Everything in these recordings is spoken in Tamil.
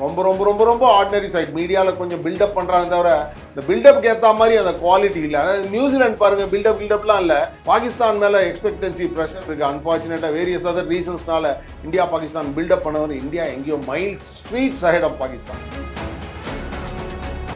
ரொம்ப ரொம்ப ரொம்ப ரொம்ப ஆர்டினரி சைட் மீடியாவில் கொஞ்சம் பில்டப் பண்ணுறாங்க தவிர இந்த பில்டப்க்கு ஏற்ற மாதிரி அந்த குவாலிட்டி இல்லை. அதாவது நியூசிலாந்து பாருங்கள் பில்டப் பில்டப்லாம் இல்லை. பாகிஸ்தான் மேலே எக்ஸ்பெக்டன்சி ப்ரெஷர் இருக்குது அன்ஃபார்ச்சுனேட்டாக வேரியஸ் அதர் ரீசன்ஸ்னால இந்தியா பாகிஸ்தான் பில்டப் பண்ணவர் இந்தியா எங்கேயோ mile sweet side of Pakistan.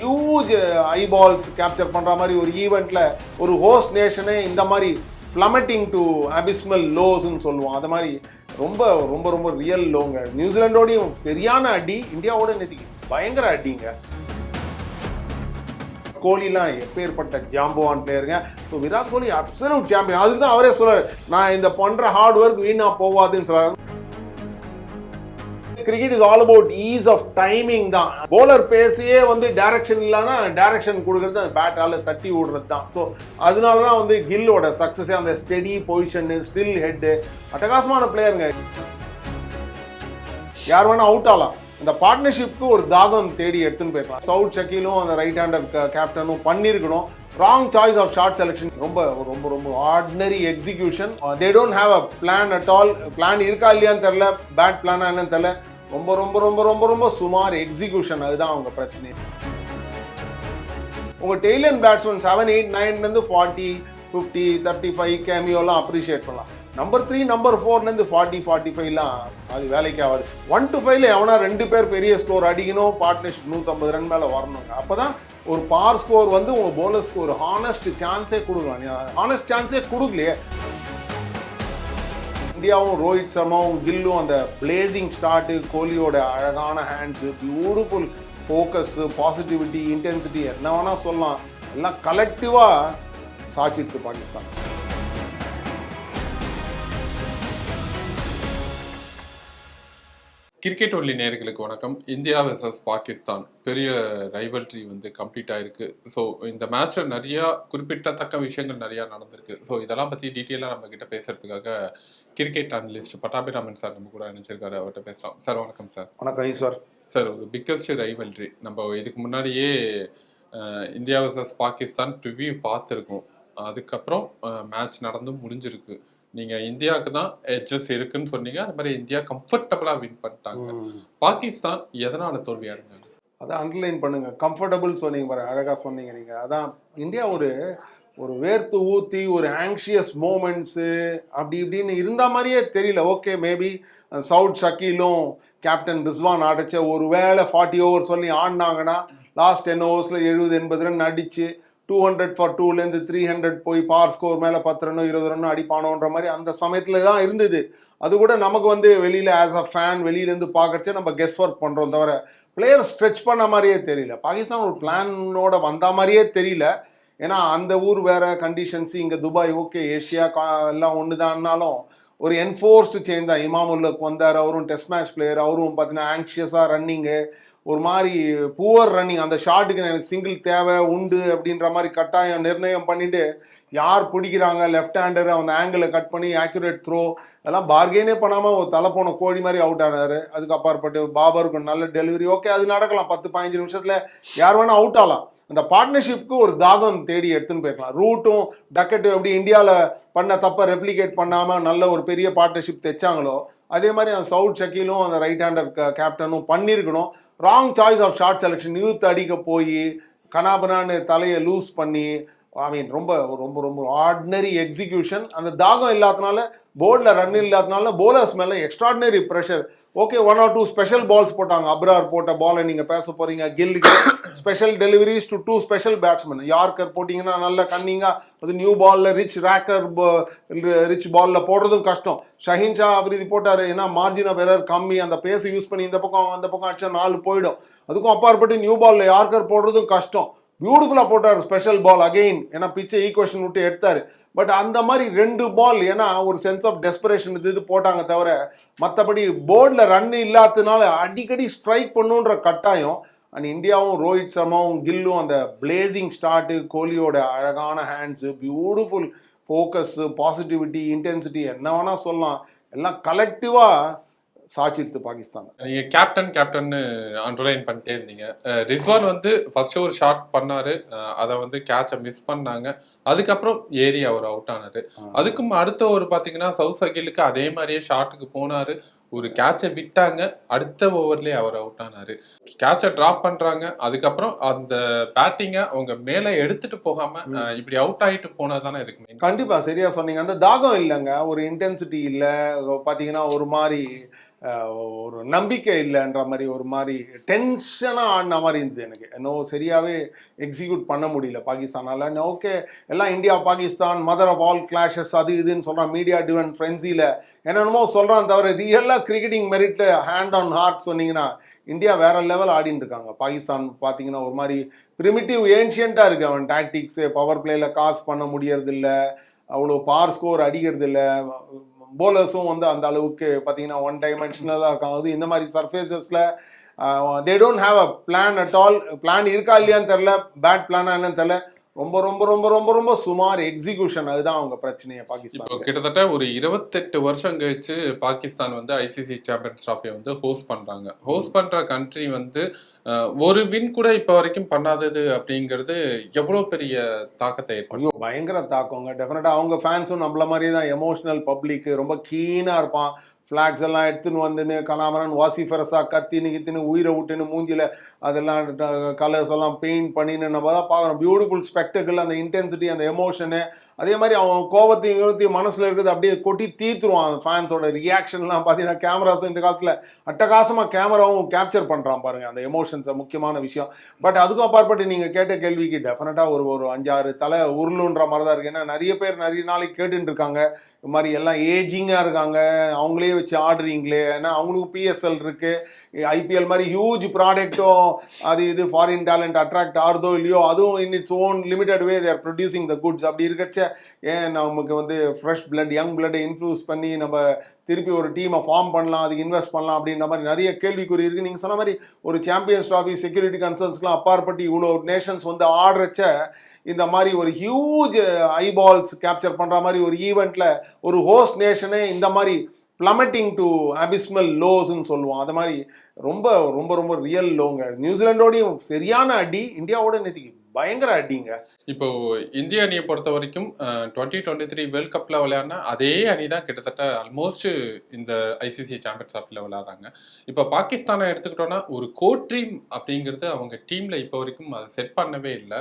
Huge eyeballs capture பண்ணுற மாதிரி ஒரு ஈவெண்ட்டில் ஒரு ஹோஸ்ட் நேஷனே இந்த மாதிரி பிளமட்டிங் டு அபிஸ்மல் லோஸ்ன்னு சொல்லுவோம். அது மாதிரி ரொம்ப ரொம்ப ரொம்ப ரியல் லோங்க. நியூசிலாண்டோடையும் சரியான அடி இந்தியாவோட நேற்றுக்கு பயங்கர அடிங்க. கோலிலாம் எப்பேற்பட்ட ஜாம்பவான் பிளேயருங்க so Virat Kohli absolute champion அதுக்கு தான் அவரே சொல்றாரு நான் இந்த பண்ற ஹார்ட் ஒர்க் வீணா போவாதுன்னு சொல்கிறாரு cricket is all about ease of timing தான். போலர் பேசியே வந்து டைரக்ஷன் இல்லாம டைரக்ஷன் கொடுக்கறது அந்த பேட்டால தட்டி விடுறது தான் ஸோ அதனால தான் வந்து கில்லோட சக்ஸஸே அந்த ஸ்டெடி பொசிஷன் ஸ்டில் ஹெட்டு அட்டகாசமான பிளேயருங்க யார் வேணா அவுட் ஆகலாம். இந்த பார்ட்னர்ஷிப்க்கு ஒரு தாகம் தேடி எடுத்துன்னு போயிருக்கலாம் சவுத் ஷக்கீலும் அந்த ரைட் ஹேண்டர் கேப்டனும் பண்ணியிருக்கணும். Wrong choice of shot selection ரொம்ப ரொம்ப ரொம்ப ordinary execution they don't have a plan at all plan இருக்கா இல்லையான்னு தெரில பேட் பிளானா என்னன்னு தெரில ரொம்ப ரொம்ப ரொம்ப ரொம்ப ரொம்ப சுமார் எக்ஸிகியூஷன் அதுதான் அவங்க பிரச்சனை. உங்கள் டெய்லியன் பேட்ஸ்மேன் செவன் எயிட் நைன்லேருந்து ஃபார்ட்டி ஃபிஃப்டி தேர்ட்டி ஃபைவ் கேமியோலாம் அப்ரிஷியேட் பண்ணலாம். நம்பர் த்ரீ நம்பர் ஃபோர்லேருந்து ஃபார்ட்டி ஃபார்ட்டி ஃபைவ்லாம் அது வேலைக்கு ஆகாது. ஒன் டு ஃபைவ்ல எவனா ரெண்டு பேர் பெரிய ஸ்கோர் அடிக்கணும் பார்ட்னர்ஷிப் நூற்றம்பது ரன் மேலே வரணுங்க அப்போ தான் ஒரு பார் ஸ்கோர் வந்து உங்கள் போலர்ஸ்க்கு ஒரு ஹானஸ்ட் சான்ஸே கொடுக்கலாம். ஹானஸ்ட் சான்ஸே கொடுக்கலையே. இந்தியாவும் ரோஹித் சர்மாவும் கில்லும் அந்த பிளேசிங் ஸ்டார்ட்டு கோலியோட அழகான hands beautiful focus positivity intensity என்ன வேணா சொல்லலாம். எல்லாம் கலெக்டிவாக சாட்சிட்டு பாகிஸ்தான். கிரிக்கெட் ஒல்லி நேர்களுக்கு வணக்கம். India versus Pakistan. பெரிய ரைவல்ட்ரி வந்து கம்ப்ளீட் ஆயிருக்கு. ஸோ இந்த மேட்ச்ல நிறைய குறிப்பிடத்தக்க விஷயங்கள் நிறைய நடந்திருக்கு. ஸோ இதெல்லாம் பத்தி டீட்டெயிலாக நம்ம கிட்ட பேசுறதுக்காக கிரிக்கெட் அனலிஸ்ட் பட்டாபிராமன் சார் நம்ம கூட நினைச்சிருக்காரு அவர்கிட்ட பேசலாம். சார் வணக்கம் சார் வணக்கம் ஈஸ்வர். சார் ஒரு பிக்கஸ்ட் ரைவல்ரி நம்ம இதுக்கு முன்னாடியே இந்தியா வர்சஸ் பாகிஸ்தான் ப்ரிவியூ பார்த்துருக்கோம். அதுக்கப்புறம் மேட்ச் நடந்து முடிஞ்சிருக்கு. நீங்க இந்தியாவுக்கு தான் எட்ஜஸ் இருக்குன்னு சொன்னீங்க. அது மாதிரி இந்தியா கம்ஃபர்டபுளா வின் பண்ணிட்டாங்க. பாகிஸ்தான் எதனால தோல்வி அடைஞ்சாங்க? அதான் அண்டர்லைன் பண்ணுங்க. கம்ஃபர்டபுள் சொன்னீங்க பாரு அழகா சொன்னீங்க நீங்க. அதான் இந்தியா ஒரு ஒரு வேர்த்து ஊத்தி ஒரு ஆங்ஷியஸ் மூமெண்ட்ஸு அப்படி இப்படின்னு இருந்த மாதிரியே தெரியல. ஓகே மேபி சவுத் ஷக்கீலும் கேப்டன் ரிஸ்வான் அடைச்ச ஒரு வேளை ஃபார்ட்டி ஓவர் சொல்லி ஆடினாங்கன்னா லாஸ்ட் டென் ஓவர்ஸில் எழுபது எண்பது ரன் அடிச்சு டூ ஹண்ட்ரட் ஃபார் டூலேருந்து த்ரீ ஹண்ட்ரட் போய் பார் ஸ்கோர் மேலே பத்து ரன்னோ இருபது ரன்னோ அடிப்பானோன்ற மாதிரி அந்த சமயத்தில் தான் இருந்தது. அது கூட நமக்கு வந்து வெளியில் ஆஸ் அ ஃபேன் வெளியிலேருந்து பார்க்கறச்சே நம்ம கெஸ் ஒர்க் பண்ணுறோம் தவிர பிளேயர் ஸ்ட்ரெச் பண்ண மாதிரியே தெரியல. பாகிஸ்தான் ஒரு பிளானோட வந்த மாதிரியே தெரியல. ஏன்னா அந்த ஊர் வேற கண்டிஷன்ஸ் இங்கே துபாய் ஓகே ஏஷியா எல்லாம் ஒன்று தான்னாலும் ஒரு என்ஃபோர்ஸ்டு சேஞ்ச் தான். இமாமுல்லுக்கு வந்தார் அவரும் டெஸ்ட் மேட்ச் பிளேயர் அவரும் பார்த்தீங்கன்னா ஆங்ஷியஸாக ரன்னிங்கு ஒரு மாதிரி புவர் ரன்னிங் அந்த ஷாட்டுக்கு எனக்கு சிங்கிள் தேவை உண்டு அப்படின்ற மாதிரி கட்டாயம் நிர்ணயம் பண்ணிட்டு யார் பிடிக்கிறாங்க லெஃப்ட் ஹேண்டர் அந்த ஆங்கிளை கட் பண்ணி ஆக்யூரேட் த்ரோ அதெல்லாம் பார்கெயினே பண்ணாமல் ஒரு தலை போன கோழி மாதிரி அவுட் ஆனார். அதுக்கு அப்பாற்பட்டு பாபருக்கு நல்ல டெலிவரி ஓகே அது நடக்கலாம். பத்து பதினஞ்சு நிமிஷத்தில் யார் வேணால் அவுட் ஆகலாம். அந்த பார்ட்னர்ஷிப்க்கு ஒரு தாகம் தேடி எடுத்துன்னு போயிருக்கலாம். ரூட்டும் டக்கெட்டும் எப்படி இந்தியாவில் பண்ண தப்பை ரெப்ளிகேட் பண்ணாமல் நல்ல ஒரு பெரிய பார்ட்னர்ஷிப் தைச்சாங்களோ அதே மாதிரி அந்த சவுத் ஷக்கீலும் அந்த ரைட் ஹேண்டர் கேப்டனும் பண்ணியிருக்கணும். Wrong choice of shot selection youth அடிக்க போய் கனாபனான்னு தலையை லூஸ் பண்ணி ஐ மீன் ரொம்ப ரொம்ப ரொம்ப ஆர்டினரி எக்ஸிகியூஷன் அந்த தாகம் இல்லாதனால போர்டில் ரன் இல்லாதனால போலர்ஸ் மேலே extraordinary pressure okay one or two special balls போட்டாங்க. அப்ரார் போட்ட பாலை நீங்கள் பேச போகிறீங்க கில்லுக்கு special deliveries to two special batsman yorker போட்டிங்கன்னா நல்ல கன்னிங்காக அது நியூ பாலில் ரிச் ரேக்கர் ரிச் பாலில் போடுறதும் கஷ்டம். ஷஹீன் ஷா அவர் இது போட்டார். ஏன்னா மார்ஜின் ஆஃப் எரர் கம்மி. அந்த பேஸ் யூஸ் பண்ணி இந்த பக்கம் அந்த பக்கம் அடிச்சா நாலு போயிடும். அதுக்கும் அப்பாற்பட்டு நியூ பால்ல யார்கர் போடுறதும் கஷ்டம். பியூட்டிஃபுல்லாக போட்டார் ஸ்பெஷல் பால் அகெயின் ஏன்னா பிச்சை ஈக்குவேஷன் விட்டு எடுத்தார். பட் அந்த மாதிரி ரெண்டு பால் ஏன்னா ஒரு சென்ஸ் ஆஃப் டெஸ்பரேஷன் இது இது போட்டாங்க தவிர மற்றபடி போர்டில் ரன் இல்லாததுனால அடிக்கடி ஸ்ட்ரைக் பண்ணுன்ற கட்டாயம். அண்ட் இந்தியாவும் ரோஹித் சர்மாவும் கில்லும் அந்த பிளேசிங் ஸ்டார்ட்டு கோலியோட அழகான hands beautiful focus positivity intensity என்ன வேணால் சொல்லலாம். எல்லாம் கலெக்டிவாக சாட்சிடுத்து பாகிஸ்தான். நீங்க கேப்டன் கேப்டன் அண்டர்லைன் பண்ணிட்டே இருந்தீங்க. ரிஸ்வான் வந்து ஃபர்ஸ்ட் ஒரு ஷாட் பண்ணாரு. அதை வந்து கேட்சை மிஸ் பண்ணாங்க. அதுக்கப்புறம் ஏறி அவர் அவுட் ஆனாரு. அதுக்கும் அடுத்த ஒரு பாத்தீங்கன்னா சவுத் அகிலுக்கு அதே மாதிரியே ஷாட்டுக்கு போனாரு. ஒரு கேட்சை விட்டாங்க. அடுத்த ஓவர்லயே அவர் அவுட் ஆனாரு. கேட்சை டிராப் பண்றாங்க. அதுக்கப்புறம் அந்த பேட்டிங்கை அவங்க மேல எடுத்துட்டு போகாம இப்படி அவுட் ஆயிட்டு போனதுதானே இதுக்கு main கண்டிப்பா சரியா சொன்னீங்க. அந்த தாகம் இல்லைங்க. ஒரு இன்டென்சிட்டி இல்ல. பாத்தீங்கன்னா ஒரு மாதிரி ஒரு நம்பிக்கை இல்லைன்ற மாதிரி ஒரு மாதிரி டென்ஷனாக ஆடின மாதிரி இருந்தது எனக்கு. இன்னும் சரியாகவே எக்ஸிக்யூட் பண்ண முடியல பாகிஸ்தானால். ஓகே எல்லாம் India Pakistan mother of all clashes அது இதுன்னு சொல்கிறான் மீடியா டிவன் ஃப்ரெண்ட்ஸில என்னென்னமோ சொல்கிறான் தவிர ரியலாக கிரிக்கெட்டிங் மெரிட்டில் ஹேண்ட் ஆன் ஹார்ட் சொன்னீங்கன்னா இந்தியா வேற லெவல் ஆடின்னு இருக்காங்க. பாகிஸ்தான் பார்த்தீங்கன்னா ஒரு மாதிரி பிரிமிட்டிவ் ஏன்ஷியண்ட்டாக இருக்கு அவன் டாக்டிக்ஸு பவர் பிளேயில் காசு பண்ண முடியறது அவ்வளோ பார் ஸ்கோர் அடிக்கிறது இல்லை போலர்ஸும் வந்து அந்த அளவுக்கு பார்த்தீங்கன்னா ஒன் டைமென்ஷனலாக இருக்காங்க அது இந்த மாதிரி சர்ஃபேசஸில் they don't have a plan at all plan இருக்கா இல்லையான்னு தெரில பேட் பிளானா என்னன்னு தெரில ரொம்ப ரொம்ப ரொம்ப ரொம்ப ரொம்ப சுமார் எக்ஸிகியூஷன் அதுதான் அவங்க பிரச்சனையே பாகிஸ்தான் கிட்டத்தட்ட ஒரு இருபத்தெட்டு வருஷம் கழிச்சு பாகிஸ்தான் வந்து ஐசிசி சாம்பியன்ஸ் ட்ராஃபியை வந்து ஹோஸ்ட் பண்றாங்க. ஹோஸ்ட் பண்ற கண்ட்ரி வந்து ஒரு வின் கூட இப்ப வரைக்கும் பண்ணாதது அப்படிங்கிறது எவ்வளவு பெரிய தாக்கத்தை ஏற்படும் ஐயோ பயங்கர தாக்கங்க. டெஃபினட்டா அவங்க ஃபேன்ஸும் நம்மள மாதிரி தான். எமோஷனல் பப்ளிக் ரொம்ப கீனா இருப்பான். ஃப்ளாக்ஸ் எல்லாம் எடுத்துன்னு வந்துன்னு கலாமரன் வாசி ஃபெரஸாக கத்தின்னு கித்தின்னு உயிரை விட்டுன்னு மூஞ்சியில் அதெல்லாம் கலர்ஸ் எல்லாம் பெயிண்ட் பண்ணின்னு நம்ம தான் பார்க்குறோம் பியூட்டிஃபுல் ஸ்பெக்டக்கிள் அந்த இன்டென்சிட்டி அந்த எமோஷனு அதே மாதிரி அவன் கோபத்தையும் இழுத்தையும் மனசில் இருக்கிறது அப்படியே கொட்டி தீத்துருவான் அந்த ஃபேன்ஸோட ரியாக்ஷன்லாம் பார்த்தீங்கன்னா கேமராஸும் இந்த காலத்தில் அட்டகாசமாக கேமராவும் கேப்சர் பண்ணுறான் பாருங்கள் அந்த எமோஷன்ஸை முக்கியமான விஷயம். பட் அதுக்கும் அப்பாற்பட்டு நீங்கள் கேட்ட கேள்விக்கு டெஃபினட்டாக ஒரு ஒரு அஞ்சாறு தலை உருளுன்ற மாதிரி தான் இருக்குது ஏன்னா நிறைய பேர் நிறைய நாளைக்கு கேட்டுட்டு இருக்காங்க. இது மாதிரி எல்லாம் ஏஜிங்காக இருக்காங்க. அவங்களே வச்சு ஆடுறீங்களே. ஏன்னா அவங்களுக்கு பிஎஸ்எல் இருக்கு. ஐபிஎல் மாதிரி ஹியூஜ் ப்ராடக்ட்டும் அது இது ஃபாரின் டேலண்ட் அட்ராக்ட் ஆகுதோ இல்லையோ அதுவும் in its own limited way they're producing the goods அப்படி இருக்கச்ச ஏன் நமக்கு வந்து ஃப்ரெஷ் பிளட் யங் பிளட்டை இன்ஃப்ளூஸ் பண்ணி நம்ம திருப்பி ஒரு டீமை ஃபார்ம் பண்ணலாம் அதுக்கு இன்வெஸ்ட் பண்ணலாம் அப்படின்ற மாதிரி நிறைய கேள்விக்குறி இருக்குது நீங்கள் சொன்ன மாதிரி ஒரு சாம்பியன்ஸ் ட்ராஃபி செக்யூரிட்டி கன்சர்ன்ஸ்க்குலாம் அப்பாற்பட்டு இவ்வளோ நேஷன்ஸ் வந்து ஆடுறச்ச இந்த மாதிரி ஒரு ஹியூஜ் ஐபால்ஸ் கேப்சர் பண்ணுற மாதிரி ஒரு ஈவெண்ட்ல ஒரு ஹோஸ்ட் நேஷனே இந்த மாதிரி பிளமட்டிங் டு அபிஸ்மல் லோஸ்ன்னு சொல்லுவோம் அது மாதிரி ரொம்ப ரொம்ப ரொம்ப ரியல் லோங்க நியூசிலாண்டோடையும் சரியான அடி இந்தியாவோட நேற்றுக்கு பயங்கர அடிங்க. இப்போ இந்திய அணியை பொறுத்த வரைக்கும் டுவெண்ட்டி டுவெண்ட்டி த்ரீ வேர்ல்ட் கப்பில் விளையாடினா அதே அணி தான் கிட்டத்தட்ட ஆல்மோஸ்ட் இந்த ஐசிசி சாம்பியன்ஸ் ஷாப்பில் விளையாடுறாங்க. இப்போ பாகிஸ்தானை எடுத்துக்கிட்டோன்னா ஒரு கோ ட்ரீம் அப்படிங்கிறது அவங்க டீமில் இப்போ வரைக்கும் அதை செட் பண்ணவே இல்லை.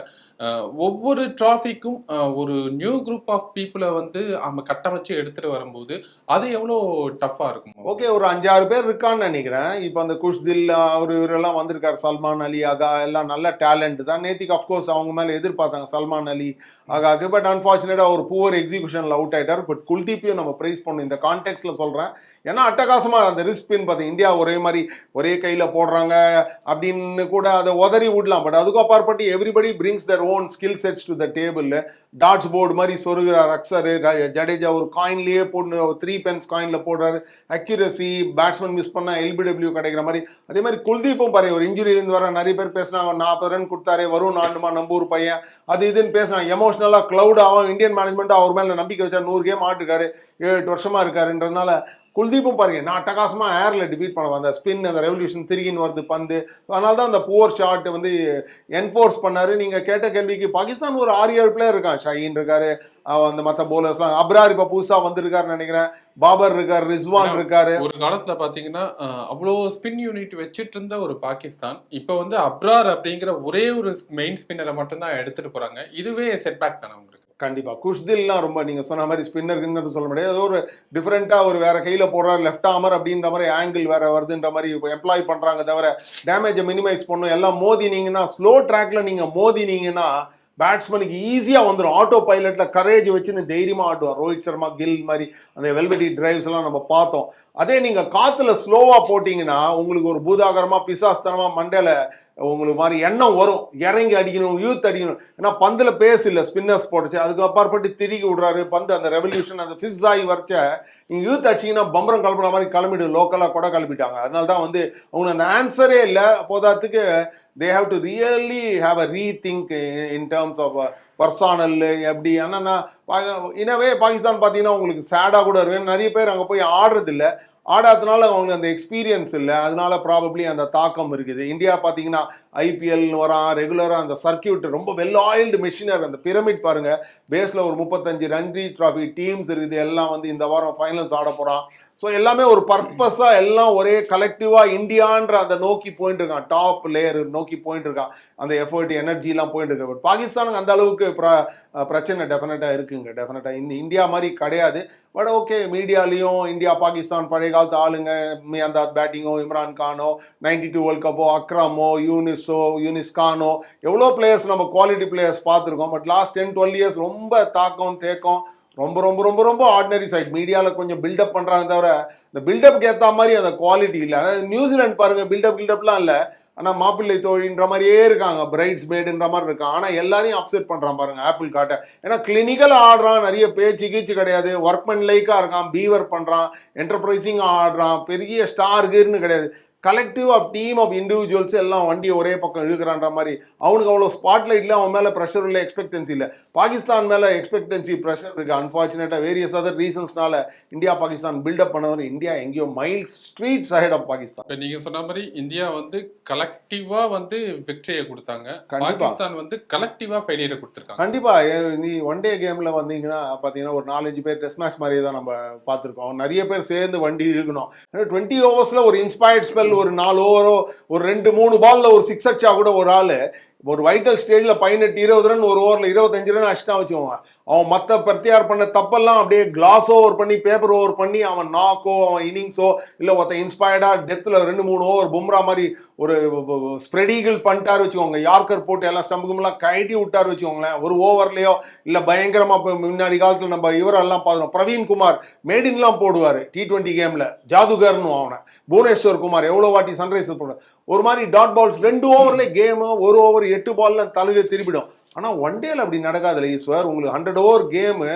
ஒவ்வொரு டிராஃபிக்கும் ஒரு நியூ குரூப் ஆஃப் பீப்புளை வந்து அவங்க கட்டமைச்சு எடுத்துகிட்டு வரும்போது அது எவ்வளோ டஃப்பாக இருக்கும்? ஓகே ஒரு அஞ்சாறு பேர் இருக்கான்னு நினைக்கிறேன். இப்போ அந்த குஷ்தில் அவர் இவரெல்லாம் வந்திருக்காரு. சல்மான் அலி அகா எல்லாம் நல்ல டேலண்ட் தான். நேத்திக்கு அஃப்கோர்ஸ் அவங்க மேலே எதிர்பார்த்தாங்க. சல்மான் அலி ஆகாக்கு பட் அன்ஃபார்ச்சுனேட்டாக ஒரு புவர் எக்ஸிகியூஷன்ல அவுட் ஆகிட்டார் பட் குல்தீப்பையும் நம்ம பிரைஸ் பண்ணணும். இந்த கான்டெக்ட்ல சொல்றேன். ஏன்னா அட்டகாசமாக அந்த ரிஸ்பின் பார்த்தீங்க இந்தியா ஒரே மாதிரி ஒரே கையில் போடுறாங்க அப்படின்னு கூட அதை உதறி விடலாம். பட் அதுக்கும் அப்பாற்பட்டு everybody brings their own skill sets to the table darts board மாதிரி சொருகிறார் அக்சர் ஜடேஜா ஒரு காயின்லேயே போட்டு த்ரீ பென்ஸ் காயின்ல போடுறாரு. அக்யூரசி பேட்ஸ்மேன் மிஸ் பண்ணால் எல்பிடபிள்யூ கிடைக்கிற மாதிரி. அதே மாதிரி குல்தீப்பும் பாரு ஒரு இன்ஜுரியிலேருந்து வர நிறைய பேர் பேசினாங்க நாற்பது ரன் கொடுத்தாரு வரும் ஆண்டுமா நம்பூர் பையன். அது இதுன்னு பேசினா எமோஷனலாக க்ளவுட் ஆகும். இந்தியன் மேனேஜ்மெண்ட் அவர் மேலே நம்பிக்கை வச்சா நூறு கேம் ஆட்டுருக்காரு. ஏழு எட்டு வருஷமா இருக்காருன்றதுனால குல்தீப்பும் பாருங்க நான் அட்டகாசமா ஏர்ல டிஃபீட் பண்ணுவேன் அந்த ஸ்பின் அந்த ரெவல்யூஷன் திருகின்னு வருது பந்து. அதனால தான் அந்த புவர் ஷாட் வந்து என்ஃபோர்ஸ் பண்ணாரு. நீங்க கேட்ட கேள்விக்கு பாகிஸ்தான் ஒரு ஆறு ஏழு பிளேயர் இருக்கான். ஷஹீன் இருக்காரு அந்த மத்த போலர்ஸ்லாம் அப்ரார் இப்ப புதுசா வந்திருக்காருன்னு நினைக்கிறேன். பாபர் இருக்காரு ரிஸ்வான் இருக்காரு. ஒரு காலத்துல பாத்தீங்கன்னா அவ்வளோ ஸ்பின் யூனிட் வச்சிட்டு இருந்த ஒரு பாகிஸ்தான். இப்போ வந்து அப்ரார் அப்படிங்கிற ஒரே ஒரு மெயின் ஸ்பின்னரை மட்டும்தான் எடுத்துட்டு போறாங்க. இதுவே செட்பேக் தானே உங்களுக்கு கண்டிப்பா. குஷ்தில்லாம் ரொம்ப நீங்க சொன்ன மாதிரி ஸ்பின்னர் சொல்ல முடியாது. ஏதோ ஒரு டிஃப்ரெண்டா ஒரு வேற கையில போடுறாரு லெஃப்ட் ஆமர் அப்படின்ற மாதிரி ஆங்கிள் வேற வருதுன்ற மாதிரி எம்ப்ளாய் பண்றாங்க தவிர டேமேஜை மினிமைஸ் பண்ணும். எல்லாம் மோதினீங்கன்னா ஸ்லோ ட்ராக்ல நீங்க மோதினீங்கன்னா பேட்ஸ்மேனுக்கு ஈஸியாக வந்துடும் ஆட்டோ பைலட்டில் கரேஜ் வச்சுன்னு தைரியமாக ஆட்டுவார் ரோஹித் சர்மா கில் மாதிரி அந்த வெல்வெடி டிரைவ்ஸ் எல்லாம் நம்ம பார்த்தோம். அதே நீங்க காத்துல ஸ்லோவா போட்டீங்கன்னா உங்களுக்கு ஒரு பூதாகரமா பிசாஸ்தனமா மண்டையில உங்களுக்கு மாதிரி எண்ணம் வரும். இறங்கி அடிக்கணும் யூத் அடிக்கணும். ஏன்னா பந்தில் பேஸ் இல்லை ஸ்பின்னர்ஸ் போட்டுச்சு. அதுக்கு அப்பாற்பட்டு திருகி விடுறாரு. பந்து அந்த ரெவல்யூஷன் அந்த ஃபிஸ் ஆகி வரைச்ச நீங்கள் யூத் அடிச்சீங்கன்னா பம்பரம் கிளம்புற மாதிரி கிளம்பிடு லோக்கலாக கூட கிளம்பிட்டாங்க அதனால தான் வந்து அவங்க அந்த ஆன்சரே இல்லை. போதாத்துக்கு they have to really have a rethink in terms of personnel எப்படி என்னன்னா இனவே பாகிஸ்தான் பார்த்தீங்கன்னா உங்களுக்கு சேடாக கூட இருக்கு நிறைய பேர் அங்கே போய் ஆடுறது இல்லை ஆடாதனால அவங்களுக்கு அந்த எக்ஸ்பீரியன்ஸ் இல்லை. அதனால ப்ராபப்ளி அந்த தாக்கம் இருக்குது. இந்தியா பார்த்தீங்கன்னா ஐபிஎல் வரான் ரெகுலராக அந்த சர்க்கியூட் ரொம்ப வெல் ஆயில்டு மெஷினர் அந்த பிரமிட் பாருங்க. பேஸில் ஒரு முப்பத்தஞ்சு ரன்ஜி ட்ராஃபி டீம்ஸ் இருக்குது. எல்லாம் வந்து இந்த வாரம் ஃபைனல்ஸ் ஆட போகிறான் ஸோ எல்லாமே ஒரு பர்பஸாக எல்லாம் ஒரே கலெக்டிவாக இந்தியான்ற அந்த நோக்கி போயிட்டு இருக்கான் டாப் லேயர் நோக்கி போயிட்டு இருக்கான் அந்த எஃபர்ட் எனர்ஜிலாம் போயிட்டு இருக்கு பட் பாகிஸ்தானுக்கு அந்த அளவுக்கு பிரச்சனை டெஃபினட்டாக இருக்குங்க. டெஃபினட்டாக இந்த இந்தியா மாதிரி கிடையாது. பட் ஓகே மீடியாலையும் இந்தியா பாகிஸ்தான் பழைய காலத்து ஆளுங்க மியாந்தாத் பேட்டிங்கோ இம்ரான் கானோ நைன்டி டூ வேர்ல்ட் கப்போ அக்ரமோ யூனிஸோ யூனிஸ் கானோ எவ்வளோ பிளேயர்ஸ் நம்ம குவாலிட்டி பிளேயர்ஸ் பார்த்துருக்கோம். But last ten twelve years ரொம்ப தாக்கம் தேக்கம் ரொம்ப ரொம்ப ரொம்ப ரொம்ப ஆர்டினரி சைட் மீடியாவில் கொஞ்சம் பில்டப் பண்ணுறாங்க தவிர இந்த பில்டப்க்கு ஏற்ற மாதிரி அந்த குவாலிட்டி இல்லை. அதாவது நியூசிலாந்து பாருங்கள் பில்டப் பில்டப்லாம் இல்லை. ஆனால் மாப்பிள்ளை தோழின்ற மாதிரியே இருக்காங்க. பிரைட்ஸ் மேடுன்ற மாதிரி இருக்காங்க. ஆனால் எல்லாரையும் அப்செட் பண்ணுறான் பாருங்க ஆப்பிள் காட்டை. ஏன்னா கிளினிக்கல் ஆடுறான் நிறைய பேச்சு கீச்சு கிடையாது. ஒர்க்மேன் லைக்காக இருக்கான் பீவர் பண்ணுறான் என்டர்பிரைசிங் ஆடுறான் பெரிய ஸ்டார் கீர்னு கிடையாது. Collective of team of individuals எல்லாம் வண்டியை ஒரே பக்கம் இழுக்கிறான்ற மாதிரி. அவனுக்கு அவ்வளோ ஸ்பாட்லைட்ல அவன் மேலே ப்ரெஷர் இல்லை எக்ஸ்பெக்டன்சி இல்லை. பாகிஸ்தான் மேலே எக்ஸ்பெக்டன்சி ப்ரெஷர் இருக்கு. அன்ஃபார்ச்சுனேட்டாக வேரியஸ் அதர் ரீசன்ஸ்னால இந்தியா பாகிஸ்தான் பில்டப் பண்ணவர் இந்தியா எங்கேயோ mile street side of Pakistan. இப்ப நீங்க சொன்ன மாதிரி இந்தியா வந்து கலெக்டிவா வந்து வெற்றியை கொடுத்தாங்க. பாகிஸ்தான் வந்து கலெக்டிவா ஃபெயிலியரை கொடுத்திருக்காங்க. கண்டிப்பா. ஏ- நீ ஒன் டே கேம்ல வந்தீங்கன்னா பாத்தீங்கன்னா ஒரு நாலஞ்சு பேர் டெஸ்ட் மேட்ச் மாதிரியே தான் நம்ம பார்த்துருக்கோம். நிறைய பேர் சேர்ந்து வண்டி இழுக்கணும். டுவெண்ட்டி ஓவர்ஸ்ல ஒரு இன்ஸ்பயர்ட் ஸ்பெல் ஒரு நாலு ஓவரோ ஒரு ரெண்டு மூணு பால்ல ஒரு சிக்ஸ் அடிச்சா கூட ஒரு ஆளு ஒரு வைட்டல் ஸ்டேஜில் பதினெட்டு இருபது ரன் ஒரு ஓவரில் இருபத்தஞ்சு ரன் அடிச்சுட்டா வச்சுக்கோங்க. அவன் மற்ற பிரத்தியார் பண்ண தப்பெல்லாம் அப்படியே கிளாஸ் ஓவர் பண்ணி பேப்பர் ஓவர் பண்ணி அவன் நாக்கோ அவன் இன்னிங்ஸோ இல்லை ஒருத்த இன்ஸ்பயர்டாக டெத்தில் ரெண்டு மூணு ஓவர் பும்ரா மாதிரி ஒரு ஸ்ப்ரெடிகள் பண்ணிட்டாரு வச்சுக்கோங்க. யார்கர் போட்டு எல்லாம் ஸ்டம்புக்குமெல்லாம் கழட்டி விட்டாரு வச்சுக்கோங்களேன். ஒரு ஓவர்லேயோ இல்லை பயங்கரமாக இப்போ முன்னாடி காலத்தில் நம்ம இவரெல்லாம் பார்த்தோம் பிரவீன் குமார் மேடின்லாம் போடுவார் டி டுவெண்ட்டி கேமில் ஜாதுகர்னு அவனை. புவனேஸ்வர் குமார் எவ்வளோ வாட்டி சன்ரைசர் போடுவார். ஒரு மாதிரி டாட் பால்ஸ் ரெண்டு ஓவர்லேயே கேமு ஒரு ஓவர் எட்டு பால்ல தழுவி திருப்பிடும் ஆனா ஒன் டேல அப்படி நடக்காதுல்ல ஈஸ்வர். உங்களுக்கு ஹண்ட்ரட் ஓவர் கேமு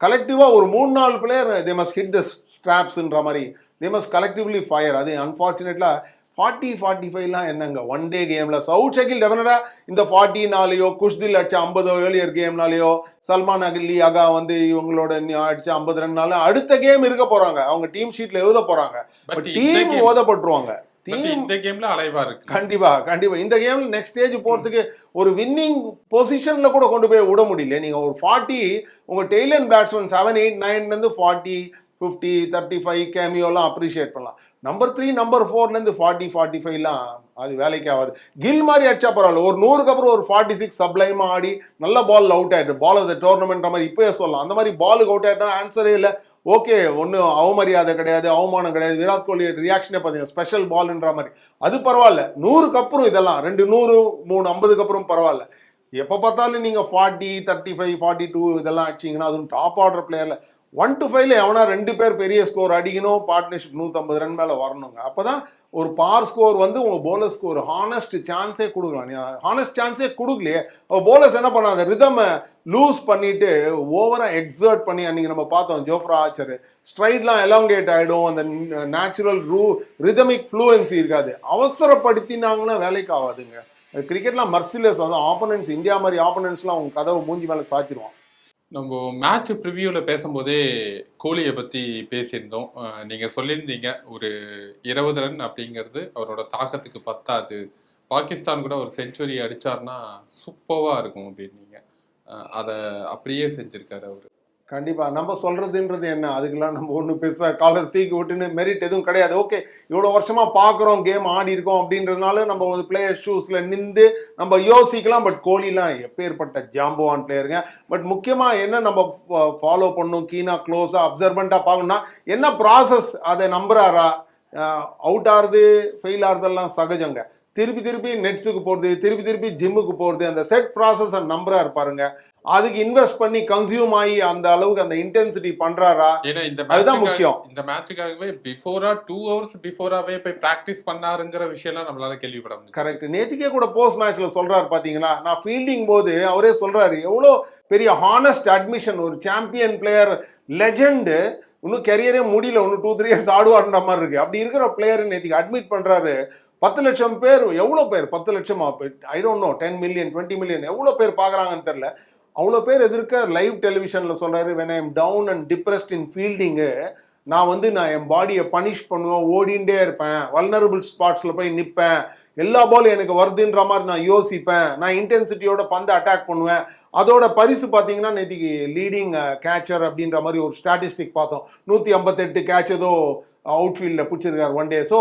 கலெக்டிவா ஒரு மூணு நாலு player they must hit the ஸ்ட்ராப்ஸ்ன்ற மாதிரி. தே மஸ்ட் கலெக்டிவ்லி ஃபயர் அது அன்பார்ச்சுனேட்லா ஃபார்ட்டி ஃபார்ட்டி ஃபைவ்லாம் என்னங்க? ஒன் டே கேம்ல சவுத் ஷக்கில் டெஃபினட்டா இந்த ஃபார்ட்டினாலேயோ குஷ்தில் அடிச்ச ஐம்பதோ ஏழியர் கேம்னாலேயோ சல்மான் அகிலி அகா வந்து இவங்களோட அடிச்ச ஐம்பது ரன்னால அடுத்த கேம் இருக்க போறாங்க. அவங்க டீம் ஷீட்ல எழுத இந்த டீம் ஓதப்பட்டுருவாங்க. இந்த கேம்ல அலைவா இருக்கு. கண்டிப்பா கண்டிப்பா. இந்த கேம்ல நெக்ஸ்ட் ஸ்டேஜ் போறதுக்கு ஒரு வின்னிங் பொசிஷன்ல கூட கொண்டு போய் விட முடியல. நீங்க ஒரு ஃபார்ட்டி உங்க டெய்லன் பேட்ஸ்மேன் செவன் எயிட் நைன்ல இருந்து ஃபார்ட்டி ஃபிஃப்டி தேர்ட்டி ஃபைவ் கேமியோலாம் அப்ரிஷியேட் பண்ணலாம். நம்பர் த்ரீ நம்பர் ஃபோர்ல இருந்து ஃபார்ட்டி ஃபார்ட்டி ஃபைவ்லாம் அது வேலைக்கு ஆகாது. கில் மாதிரி அடிச்சா பரவாயில்ல. ஒரு நூறுக்கு அப்புறம் ஒரு ஃபார்ட்டி சிக்ஸ் சப்ளைமா ஆடி நல்ல பால் அவுட் ஆயிட்டு பால் அந்த டோர்னமெண்ட் மாதிரி இப்பயே சொல்லலாம். அந்த மாதிரி பாலுக்கு அவுட் ஆயிட்டா ஆன்சரே இல்லை. ஓகே ஒன்றும் அவமரியாதை கிடையாது அவமானம் கிடையாது. விராட் கோலி ரியாக்ஷனே பார்த்தீங்க ஸ்பெஷல் பால்ன்ற மாதிரி. அது பரவாயில்ல. நூறுக்கு அப்புறம் இதெல்லாம் ரெண்டு நூறு மூணு ஐம்பதுக்கு அப்புறம் பரவாயில்ல. எப்போ பார்த்தாலும் நீங்கள் forty thirty five forty two இதெல்லாம் அடிச்சிங்கன்னா அதுவும் டாப் ஆர்டர் பிளேயரில் ஒன் டு ஃபைவ்ல எவனா ரெண்டு பேர் பெரிய ஸ்கோர் அடிக்கணும் பார்ட்னர்ஷிப் நூற்றம்பது ரன் மேலே வரணுங்க. அப்போ தான் ஒரு பார் ஸ்கோர் வந்து உங்கள் போலர்ஸ்க்கு ஒரு ஹானஸ்ட் சான்ஸே கொடுக்கலாம். நீ ஹானஸ்ட் சான்ஸே கொடுக்கலையே போலர்ஸ் என்ன பண்ணாங்க ரிதமை லூஸ் பண்ணிட்டு ஓவரா எக்ஸர்ட் பண்ணி அன்னைக்கு நம்ம பார்த்தோம் ஜோஃப்ரா ஆச்சர் ஸ்ட்ரைட்லாம் எலாங்கேட் ஆயிடும். அந்த நேச்சுரல் ரூ ரிதமிக் ஃப்ளூயன்சி இருக்காது. அவசரப்படுத்தினாங்கன்னா வேலைக்கு ஆகாதுங்க. கிரிக்கெட்லாம் மர்சிலஸ் வந்து ஆப்பனன்ஸ் இந்தியா மாதிரி ஆப்பனன்ஸ்லாம் அவங்க கதவை மூஞ்சி மேலே சாத்திடுவான். நம்ம மேட்ச் ப்ரிவியூவில் பேசும்போதே கோலியை பற்றி பேசியிருந்தோம். நீங்கள் சொல்லியிருந்தீங்க ஒரு இருபது ரன் அப்படிங்கிறது அவரோட தாக்கத்துக்கு பத்தாது. பாகிஸ்தான் கூட ஒரு செஞ்சுரி அடித்தார்னா சூப்பராக இருக்கும் அப்படின்னீங்க. அதை அப்படியே செஞ்சுருக்காரு அவர். கண்டிப்பாக நம்ம சொல்கிறதுன்றது என்ன? அதுக்கெல்லாம் நம்ம ஒன்றும் பெருசாக காலர் தூக்கி விட்டுன்னு மெரிட் எதுவும் கிடையாது. ஓகே இவ்வளோ வருஷமாக பார்க்குறோம் கேம் ஆடி இருக்கோம் அப்படின்றதுனால நம்ம ஒரு பிளேயர் ஷூஸில் நின்று நம்ம யோசிக்கலாம். பட் கோலிலாம் எப்பேற்பட்ட ஜாம்புவான் பிளேயருங்க பட் முக்கியமாக என்ன நம்ம ஃபாலோ பண்ணும் கீனாக க்ளோஸாக அப்சர்வண்ட்டாக பார்க்கணும்னா என்ன ப்ராசஸ் அதை நம்புறாரா? அவுட் ஆறுது ஃபெயில் ஆறுதெல்லாம் சகஜங்க. திருப்பி திருப்பி நெட்ஸுக்கு போகிறது திருப்பி திருப்பி ஜிம்முக்கு போகிறது அந்த செட் ப்ராசஸ் நம்புறாரு பாருங்கள் அதுக்கு இன்வெஸ்ட் பண்ணி கன்சியூம் ஆகி அந்த அளவுக்கு அந்த இன்டென்சிட்டி பண்றாரா? ஏன்னா இந்த அதுதான் முக்கியம். இந்த மேட்சுக்காகவே பிஃபோரா டூ ஹவர்ஸ் பிஃபோராவே போய் பிராக்டிஸ் பண்ணாருங்கிற விஷயம்லாம் நம்மளால கேள்விப்பட முடியும் கரெக்ட் நேத்திக்கே கூட போஸ்ட் மேட்ச்ல சொல்றாரு பாத்தீங்களா? நான் ஃபீல்டிங் போது அவரே சொல்றாரு எவ்வளோ பெரிய ஹானஸ்ட் அட்மிஷன் ஒரு சாம்பியன் பிளேயர் லெஜெண்ட் இன்னும் கெரியரே முடியல இன்னும் டூ த்ரீ இயர்ஸ் ஆடுவார்ன்ற மாதிரி இருக்கு. அப்படி இருக்கிற பிளேயர் நேத்திக்கு அட்மிட் பண்றாரு. பத்து லட்சம் பேர் எவ்வளோ பேர்? பத்து லட்சமா? I don't know ten million twenty million எவ்வளோ பேர் பார்க்குறாங்கன்னு தெரியல. அவ்வளோ பேர் எதிர்க்க லைவ் டெலிவிஷனில் சொல்கிறாரு when I'm down and depressed in fielding நான் வந்து நான் என் பாடியை பனிஷ் பண்ணுவேன் ஓடிண்டே இருப்பேன் வல்னரபிள் ஸ்பாட்ஸில் போய் நிற்பேன் எல்லா பாலும் எனக்கு வருதுன்ற மாதிரி நான் யோசிப்பேன் நான் இன்டென்சிட்டியோட பந்து அட்டாக் பண்ணுவேன். அதோட பரிசு பார்த்தீங்கன்னா நேற்றுக்கு லீடிங் கேச்சர் அப்படின்ற மாதிரி ஒரு ஸ்டாட்டிஸ்டிக் பார்த்தோம். நூற்றி ஐம்பத்தெட்டு கேட்ச் ஏதோ அவுட்ஃபீல்டில் பிடிச்சிருக்காரு ஒன் டே ஸோ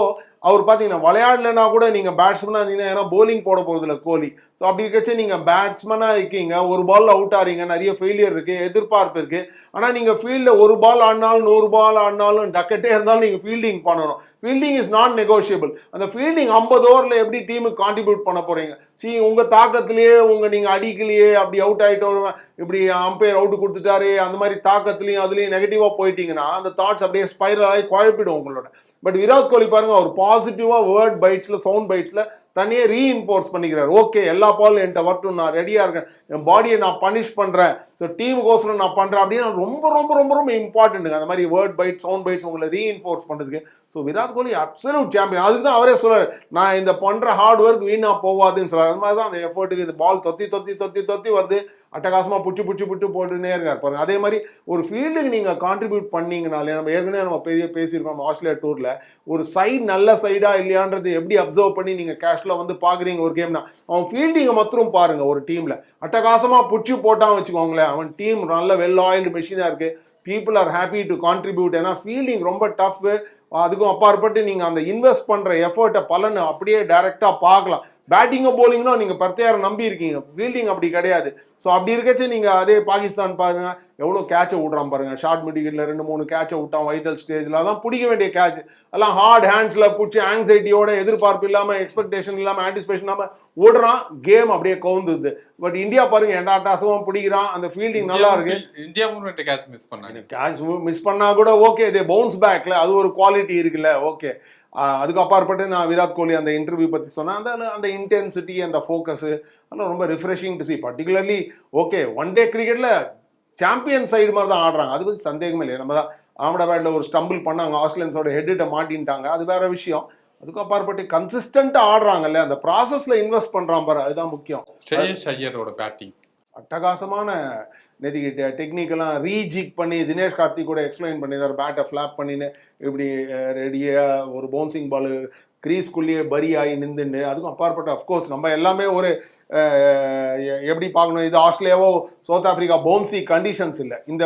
அவர் பார்த்தீங்கன்னா விளையாடலைன்னா கூட நீங்கள் பேட்ஸ்மனாக இருந்தீங்கன்னா ஏன்னா போலிங் போட போகிறதுல கோலி. ஸோ அப்படி இருக்கச்சு நீங்கள் பேட்ஸ்மனாக இருக்கீங்க ஒரு பால் அவுட் ஆறீங்க நிறைய ஃபெயிலியர் இருக்குது எதிர்பார்ப்பு இருக்குது ஆனால் நீங்கள் ஃபீல்டில் ஒரு பால் ஆடினாலும் நூறு பால் ஆடினாலும் டக்கெட்டே இருந்தாலும் நீங்கள் ஃபீல்டிங் பண்ணணும். ஃபீல்டிங் இஸ் நாட் நெகோஷியபிள் அந்த ஃபீல்டிங் ஐம்பது ஓவரில் எப்படி டீமுக்கு கான்ட்ரிபியூட் பண்ண போகிறீங்க சி உங்கள் தாக்கத்திலேயே உங்கள் நீங்கள் அடிக்கலையே அப்படி அவுட் ஆகிட்டு இப்படி அம்பையர் அவுட் கொடுத்துட்டாரு அந்த மாதிரி தாக்கத்துலேயும் அதுலேயும் நெகட்டிவாக போயிட்டீங்கன்னா அந்த தாட்ஸ் அப்படியே ஸ்பைரல் ஆகி குழப்பிடும் உங்களோட. பட் விராட் கோலி பாருங்க அவர் பாசிட்டிவாக வேர்ட் பைட்ஸில் சவுண்ட் பைட்ஸில் தனியே ரீஇன்ஃபோர்ஸ் பண்ணிக்கிறார். ஓகே எல்லா பாலும் என்கிட்ட வரட்டும் நான் ரெடியாக இருக்கேன். என் பாடியை நான் பனிஷ் பண்ணுறேன் ஸோ டீமுக்கோசரம் நான் பண்ணுறேன் அப்படின்னு ரொம்ப ரொம்ப ரொம்ப ரொம்ப இம்பார்ட்டண்ட்டுங்க அந்த மாதிரி வேர்ட் பைட் சவுண்ட் பைட்ஸ் உங்களை ரீஇன்ஃபோர்ஸ் பண்ணுறதுக்கு so Virat Kohli absolute champion அதுக்கு தான் அவரே சொல்றாரு நான் இந்த பண்ணுற ஹார்ட் ஒர்க் வீணாக போகாதுன்னு சொல்றாரு. அது மாதிரி தான் அந்த எஃபர்ட்டுக்கு இந்த பால் தொத்தி தொத்தி தொத்தி தொத்தி வருது. அட்டகாசமாக புச்சு புச்சு புச்சு போட்டுனே இருக்காரு பாருங்க. அதே மாதிரி ஒரு ஃபீல்டுக்கு நீங்கள் கான்ட்ரிபியூட் பண்ணீங்கனாலே நம்ம ஏற்கனவே நம்ம பெரிய பேசியிருக்கோம் ஆஸ்திரேலியா டூரில் ஒரு சைடு நல்ல சைடா இல்லையான்றது எப்படி அப்சர்வ் பண்ணி நீங்கள் கேஷ்ல வந்து பார்க்குறீங்க ஒரு கேம் தான். அவன் ஃபீல்டிங்கை மாத்திரம் பாருங்க ஒரு டீமில் அட்டகாசமாக புச்சு போட்டான் வச்சுக்கோங்களேன். அவன் டீம் நல்ல வெல் ஆயில்டு மெஷினாக இருக்குது people are happy to contribute ஏன்னா ஃபீல்டிங் ரொம்ப டஃப் அதுக்கும் அப்பாற்பட்டு நீங்கள் அந்த இன்வெஸ்ட் பண்ணுற எஃபர்ட்டை பலன் அப்படியே டைரெக்டாக பார்க்கலாம். பேட்டிங்கோ போலிங்னோ நீங்க பர்த்தையார நம்பி இருக்கீங்க. ஃபீல்டிங் அப்படி கிடையாது. ஸோ அப்படி இருக்கச்சு நீங்க அதே பாகிஸ்தான் பாருங்க. எவ்வளோ கேட்சை விட்றான் பாருங்க. ஷார்ட் மிடிகிட்ல ரெண்டு மூணு கேட்சை விட்டான் வைட்டல் ஸ்டேஜ்ல அதான் பிடிக்க வேண்டிய கேட்ச் எல்லாம் ஹார்ட் ஹேண்ட்ஸ்ல பிடிச்சி ஆங்ஸைட்டியோட எதிர்பார்ப்பு இல்லாம எக்ஸ்பெக்டேஷன் இல்லாம ஆன்டிசிபேஷன் இல்லாம ஓடுறான். கேம் அப்படியே கவுந்துது பட் இந்தியா பாருங்க எண்டா டாசமும் பிடிக்கிறான். அந்த ஃபீல்டிங் நல்லா இருக்கு. இந்தியாவும் ரெண்டு கேட்ச் மிஸ் பண்ணாங்க. கேட்ச் மிஸ் பண்ணா கூட ஓகே இதே பவுன்ஸ் பேக்ல அது ஒரு குவாலிட்டி இருக்குல்ல. ஓகே அதுக்கு அப்பாற்பட்டு நான் விராட் கோலி அந்த இன்டர்வியூ பத்தி சொன்னேன். அந்த அந்த இன்டென்சிட்டி அந்த ஃபோக்கஸ் அதெல்லாம் ரொம்ப refreshing to see particularly okay one day கிரிக்கெட்ல சாம்பியன் சைடு மாதிரி தான் ஆடுறாங்க. அது பத்தி சந்தேகமே இல்லை நம்ம தான் ஆமடாபேட்ல ஒரு ஸ்டம்பிள் பண்ணாங்க ஆஸ்திரேலியன்ஸோட ஹெட்டிட்ட மாட்டின்ட்டாங்க. அது வேற விஷயம். அதுக்கு அப்பாற்பட்டு கன்சிஸ்டண்டா ஆடுறாங்கல்ல. அந்த ப்ராசஸ்ல இன்வெஸ்ட் பண்றான் பாரு. அதுதான் முக்கியம். ஐயரோட பேட்டிங் அட்டகாசமான நேற்றுக்கு டெக்னிக்கெல்லாம் ரீஜிக் பண்ணி தினேஷ் கார்த்திக் கூட எக்ஸ்பிளைன் பண்ணியிருந்தார் பேட்டை ஃப்ளாப் பண்ணின்னு இப்படி ரெடியாக ஒரு பவுன்சிங் பால் க்ரீஸ்குள்ளேயே பரி ஆகி நின்றுன்னு அதுக்கும் அப்பாற்பட்ட அஃப்கோர்ஸ் நம்ம எல்லாமே ஒரு எப்படி பார்க்கணும்? இது ஆஸ்திரேலியாவோ சவுத் ஆஃப்ரிக்கா பவுன்சி கண்டிஷன்ஸ் இல்லை. இந்த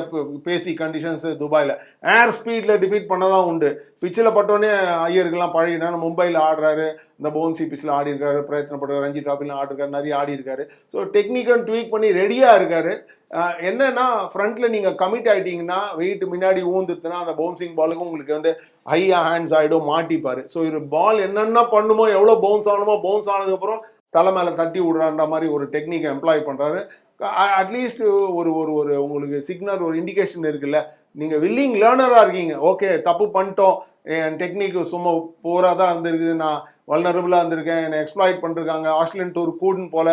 பேசி கண்டிஷன்ஸ் துபாயில். ஏர் ஸ்பீடில் டிஃபீட் பண்ணதான் உண்டு. பிச்சில் பட்டோன்னே ஐயருக்கெல்லாம் பழகினா மும்பையில் ஆடுறாரு. இந்த பவுன்சி பிச்சில் ஆடி இருக்காரு பிரயத்தனப்படுறாரு ரஞ்சி டிராஃபிலாம் ஆடிருக்காரு. நிறைய ஆடி இருக்காரு ஸோ டெக்னிக்கல் ட்வீக் பண்ணி ரெடியாக இருக்காரு. என்னன்னா ஃப்ரண்ட்ல நீங்க கமிட் ஆயிட்டீங்கன்னா வெயிட் முன்னாடி ஊந்துத்துனா அந்த பவுன்சிங் பாலுக்கு உங்களுக்கு வந்து ஹையா ஹேண்ட்ஸ் ஆயிடும். மாட்டிப்பாரு. ஸோ இது பால் என்னென்ன பண்ணுமோ எவ்வளோ பவுன்ஸ் ஆகணுமோ பவுன்ஸ் ஆனதுக்கப்புறம் தலை மேலே தட்டி விடுறான்ற மாதிரி ஒரு டெக்னிக்கை எம்ப்ளாய் பண்ணுறாரு அட்லீஸ்ட் ஒரு ஒரு ஒரு உங்களுக்கு சிக்னல் ஒரு இண்டிகேஷன் இருக்குல்ல. நீங்கள் வில்லிங் லேர்னராக இருக்கீங்க. ஓகே தப்பு பண்ணிட்டோம். என் டெக்னிக் சும்மா போராக தான் இருந்திருக்குது. நான் வல்னரபுளாக இருந்திருக்கேன். என்னை எக்ஸ்ப்ளாய்ட் பண்ணிருக்காங்க. ஆஸ்திரேலியன் டூர் கூடுன்னு போல.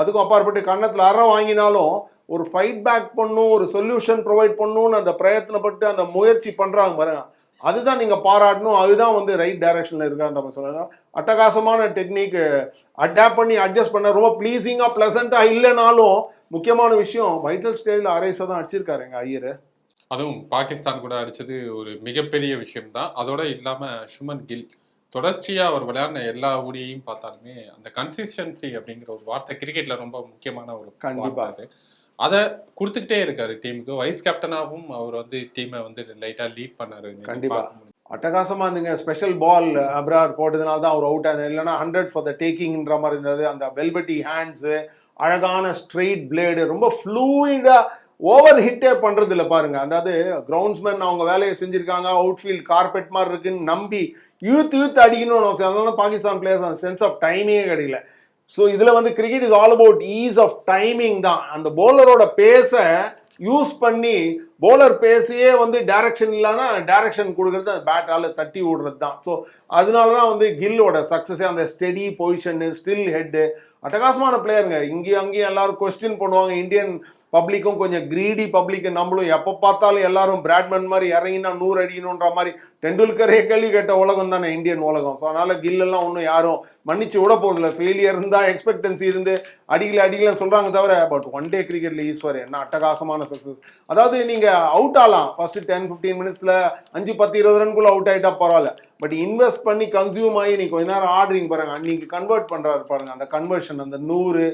அதுக்கும் அப்பாற்பட்டு கன்னத்தில் அற வாங்கினாலும் ஒரு ஃபைட் பேக் பண்ணும் ஒரு சொல்யூஷன் ப்ரொவைட் பண்ணணும்னு அந்த பிரயத்தனப்பட்டு அந்த முயற்சி பண்ணுறாங்க பாருங்க. அதுதான் நீங்க பாராட்டணும் அதுதான் வந்து ரைட் டைரக்ஷன்ல இருக்கான்னு நம்ம சொல்லலாம். அட்டகாசமான டெக்னிக் அடாப்ட் பண்ணி அட்ஜஸ்ட் பண்ண ரொம்ப ப்ளீஸிங்கா பிளசண்டா இல்லைனாலும் முக்கியமான விஷயம் வைட்டல் ஸ்டேஜ்ல அரைஸை தான் அடிச்சிருக்காரு எங்க ஐயர். அதுவும் பாகிஸ்தான் கூட அடிச்சது ஒரு மிகப்பெரிய விஷயம் தான் அதோட இல்லாம சுமன் கில் தொடர்ச்சியா அவர் விளையாடின எல்லா ஊடியையும் பார்த்தாலுமே அந்த கன்சிஸ்டன்சி அப்படிங்கிற ஒரு வார்த்தை கிரிக்கெட்ல ரொம்ப முக்கியமான ஒரு கண்டிப்பா. அது. கொடுத்துக்கிட்டே இருக்காரு டீமுக்கு. வைஸ் கேப்டனாகவும் அவர் வந்து டீமை வந்து லைட்டா லீட் பண்ணாரு. நேத்து கண்டிப்பா. பார்க்க முடியுது. அட்டகாசமா இருந்துங்க. ஸ்பெஷல் பால் அப்ரார் போட்டதுனால தான் அவர் அவுட் ஆனது இல்லைன்னா ஹண்ட்ரட் ஃபார் த டேக்கிங்ன்ற மாதிரி இருந்தது. அந்த வெல்வெட்டி ஹேண்ட்ஸு அழகான ஸ்ட்ரெயிட் பிளேடு ரொம்ப ஃப்ளூயிடா ஓவர் ஹிட்டே பண்றது இல்ல பாருங்க. அதாவது கிரவுண்ட்ஸ்மேன் அவங்க வேலையை செஞ்சிருக்காங்க. அவுட்ஃபீல்ட் கார்பெட் மாதிரி இருக்குன்னு நம்பி யூத் யூத் அடிக்கணும்னு அதனால பாகிஸ்தான் பிளேயர்ஸ் அந்த சென்ஸ் ஆஃப் டைமே கிடைக்கல. ஸோ இதில் வந்து cricket is all about ease of timing தான். அந்த போலரோட பேஸை யூஸ் பண்ணி போலர் பேசியே வந்து டைரக்ஷன் இல்லைன்னா டைரக்ஷன் கொடுக்கறது அந்த பேட்டால் தட்டி விடுறது தான். ஸோ அதனால தான் வந்து கில்லோட சக்ஸஸே அந்த ஸ்டெடி பொசிஷனு ஸ்டில் ஹெட்டு அட்டகாசமான பிளேயருங்க இங்கேயும் அங்கேயும் எல்லாரும் கொஸ்டின் பண்ணுவாங்க. இந்தியன் பப்ளிக்கும் கொஞ்சம் கிரீடி பப்ளிக் நம்மளும் எப்போ பார்த்தாலும் எல்லாரும் பிராட்மேன் மாதிரி இறங்கினா நூறு அடிக்கணுன்ற மாதிரி டெண்டுல்கரே கேள்வி கேட்ட உலகம் தானே இந்தியன் உலகம். ஸோ அதனால கில்லெல்லாம் ஒன்றும் யாரும் மன்னிச்சு விட போதில்ல ஃபெயிலியர் இருந்தால் எக்ஸ்பெக்டன்சி இருந்து அடிக்கல அடிக்கல சொல்கிறாங்க தவிர பட் ஒன் டே கிரிக்கெட்ல ஈஸ்வர் என்ன அட்டகாசமான சக்ஸஸ் அதாவது நீங்கள் அவுட் ஆகலாம் ஃபர்ஸ்ட் டென் ஃபிஃப்டீன் மினிட்ஸில் அஞ்சு பத்து இருபது ரன்குள்ளே அவுட் ஆகிட்டா பரவாயில்ல. பட் இன்வெஸ்ட் பண்ணி கன்சியூம் ஆகி நீ கொஞ்ச நேரம் ஆடுறீங்க பாருங்க. அன்னைக்கு கன்வெர்ட் பண்ணுறாரு பாருங்க. அந்த கன்வர்ஷன் அந்த நூறு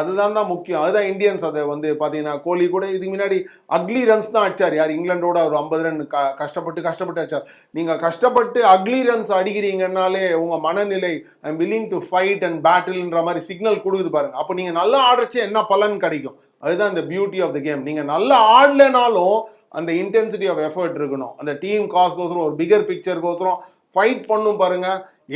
அதுதான் தான் முக்கியம். அதுதான் இந்தியன்ஸ் அதை வந்து பார்த்தீங்கன்னா கோலி கூட இதுக்கு முன்னாடி அக்லி ரன்ஸ் தான் அடிச்சார். யார்? இங்கிலாண்டோட ஒரு ஐம்பது ரன் க கஷ்டப்பட்டு கஷ்டப்பட்டு அடிச்சார். நீங்கள் கஷ்டப்பட்டு அக்லி ரன்ஸ் அடிக்கிறீங்கன்னாலே உங்கள் மனநிலை I'm willing to fight and பேட்டில்ன்ற மாதிரி சிக்னல் கொடுக்குது பாருங்க. அப்போ நீங்கள் நல்லா ஆடுறச்சு என்ன பலன் கிடைக்கும்? அதுதான் இந்த பியூட்டி ஆஃப் த கேம் நீங்கள் நல்லா ஆடலைனாலும் அந்த இன்டென்சிட்டி ஆஃப் எஃபர்ட் இருக்கணும். அந்த டீம் காசுக்கோசரம் ஒரு பிகர் பிக்சருக்கோசரம் ஃபைட் பண்ணும் பாருங்க.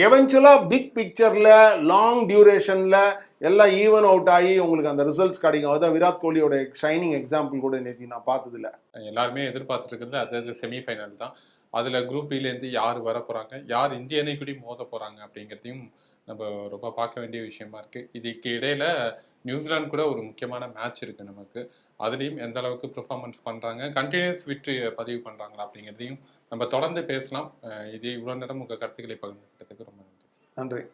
எவென்ச்சுவலாக பிக் பிக்சரில் லாங் டியூரேஷனில் எல்லாம் ஈவன் அவுட் ஆகி உங்களுக்கு அந்த ரிசல்ட்ஸ் கிடைக்கும். அதுதான் விராட் கோலியோட ஷைனிங் எக்ஸாம்பிள் கூட நேற்று நான் பார்த்ததில்ல. எல்லாருமே எதிர்பார்த்துட்டு இருக்கிறது அது செமிஃபைனல் தான். அதில் குரூப் பிலேருந்து யார் வர போகிறாங்க யார் இந்திய அணி கூட மோத போகிறாங்க அப்படிங்கிறதையும் நம்ம ரொம்ப பார்க்க வேண்டிய விஷயமா இருக்குது இதுக்கு இடையில் நியூசிலாந்து கூட ஒரு முக்கியமான மேட்ச் இருக்குது நமக்கு. அதுலேயும் எந்த அளவுக்கு பெர்ஃபார்மன்ஸ் பண்ணுறாங்க கண்டினியூஸ் வெற்றி பதிவு பண்ணுறாங்களா அப்படிங்கிறதையும் நம்ம தொடர்ந்து பேசலாம். அஹ் இது இவ்வளவு நேரம் உங்க கருத்துக்களை பகிர்ந்துக்கிட்டதுக்கு ரொம்ப நன்றி. நன்றி.